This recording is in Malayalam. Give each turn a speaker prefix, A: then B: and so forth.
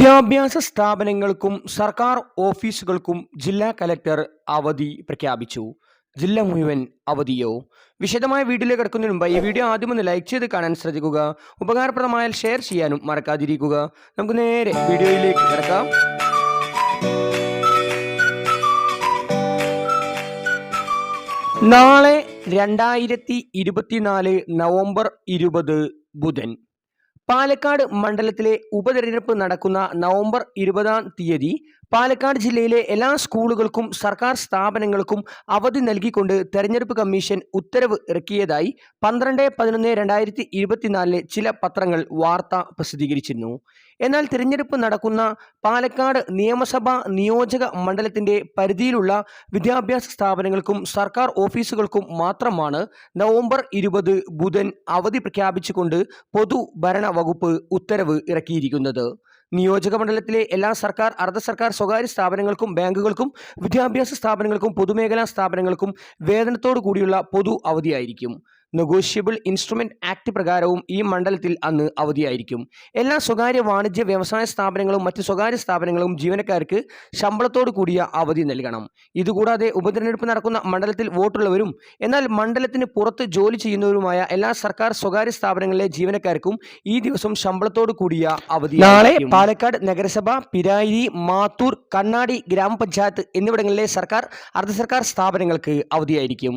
A: വിദ്യാഭ്യാസ സ്ഥാപനങ്ങൾക്കും സർക്കാർ ഓഫീസുകൾക്കും ജില്ലാ കലക്ടർ അവധി പ്രഖ്യാപിച്ചു. ജില്ല മുഴുവൻ അവധിയോ? വിശദമായ വീഡിയോയിലേക്ക് കിടക്കുന്നതിന് മുമ്പ് ഈ വീഡിയോ ആദ്യം ഒന്ന് ലൈക്ക് ചെയ്ത് കാണാൻ ശ്രദ്ധിക്കുക. ഉപകാരപ്രദമായാൽ ഷെയർ ചെയ്യാനും മറക്കാതിരിക്കുക. നമുക്ക് നേരെ വീഡിയോയിലേക്ക് കിടക്കാം. നാളെ രണ്ടായിരത്തി ഇരുപത്തിനാല് നവംബർ ഇരുപത് ബുധൻ. പാലക്കാട് മണ്ഡലത്തിലെ ഉപതെരഞ്ഞെടുപ്പ് നടക്കുന്ന നവംബർ ഇരുപതാം തീയതി പാലക്കാട് ജില്ലയിലെ എല്ലാ സ്കൂളുകൾക്കും സർക്കാർ സ്ഥാപനങ്ങൾക്കും അവധി നൽകിക്കൊണ്ട് തെരഞ്ഞെടുപ്പ് കമ്മീഷൻ ഉത്തരവ് ഇറക്കിയതായി പന്ത്രണ്ട് പതിനൊന്ന് രണ്ടായിരത്തി ഇരുപത്തിനാലിലെ ചില പത്രങ്ങൾ വാർത്ത പ്രസിദ്ധീകരിച്ചിരുന്നു. എന്നാൽ തിരഞ്ഞെടുപ്പ് നടക്കുന്ന പാലക്കാട് നിയമസഭാ നിയോജക മണ്ഡലത്തിന്റെ പരിധിയിലുള്ള വിദ്യാഭ്യാസ സ്ഥാപനങ്ങൾക്കും സർക്കാർ ഓഫീസുകൾക്കും മാത്രമാണ് നവംബർ ഇരുപത് ബുധൻ അവധി പ്രഖ്യാപിച്ചുകൊണ്ട് പൊതുഭരണ വകുപ്പ് ഉത്തരവ് ഇറക്കിയിരിക്കുന്നത്. നിയോജക മണ്ഡലത്തിലെ എല്ലാ സർക്കാർ അർദ്ധ സർക്കാർ സ്വകാര്യ സ്ഥാപനങ്ങൾക്കും ബാങ്കുകൾക്കും വിദ്യാഭ്യാസ സ്ഥാപനങ്ങൾക്കും പൊതുമേഖലാ സ്ഥാപനങ്ങൾക്കും വേതനത്തോടു കൂടിയുള്ള പൊതു അവധിയായിരിക്കും. നെഗോഷ്യബിൾ ഇൻസ്ട്രുമെന്റ് ആക്ട് പ്രകാരവും ഈ മണ്ഡലത്തിൽ അന്ന് അവധിയായിരിക്കും. എല്ലാ സ്വകാര്യ വാണിജ്യ വ്യവസായ സ്ഥാപനങ്ങളും മറ്റ് സ്വകാര്യ സ്ഥാപനങ്ങളും ജീവനക്കാർക്ക് ശമ്പളത്തോടു കൂടിയ അവധി നൽകണം. ഇതുകൂടാതെ ഉപതെരഞ്ഞെടുപ്പ് നടക്കുന്ന മണ്ഡലത്തിൽ വോട്ടുള്ളവരും എന്നാൽ മണ്ഡലത്തിന് പുറത്ത് ജോലി ചെയ്യുന്നവരുമായ എല്ലാ സർക്കാർ സ്വകാര്യ സ്ഥാപനങ്ങളിലെ ജീവനക്കാർക്കും ഈ ദിവസം ശമ്പളത്തോടു കൂടിയ അവധി നാളെ പാലക്കാട് നഗരസഭ പിരായി മാത്തൂർ കണ്ണാടി ഗ്രാമപഞ്ചായത്ത് എന്നിവിടങ്ങളിലെ സർക്കാർ അർദ്ധ സർക്കാർ സ്ഥാപനങ്ങൾക്ക് അവധിയായിരിക്കും.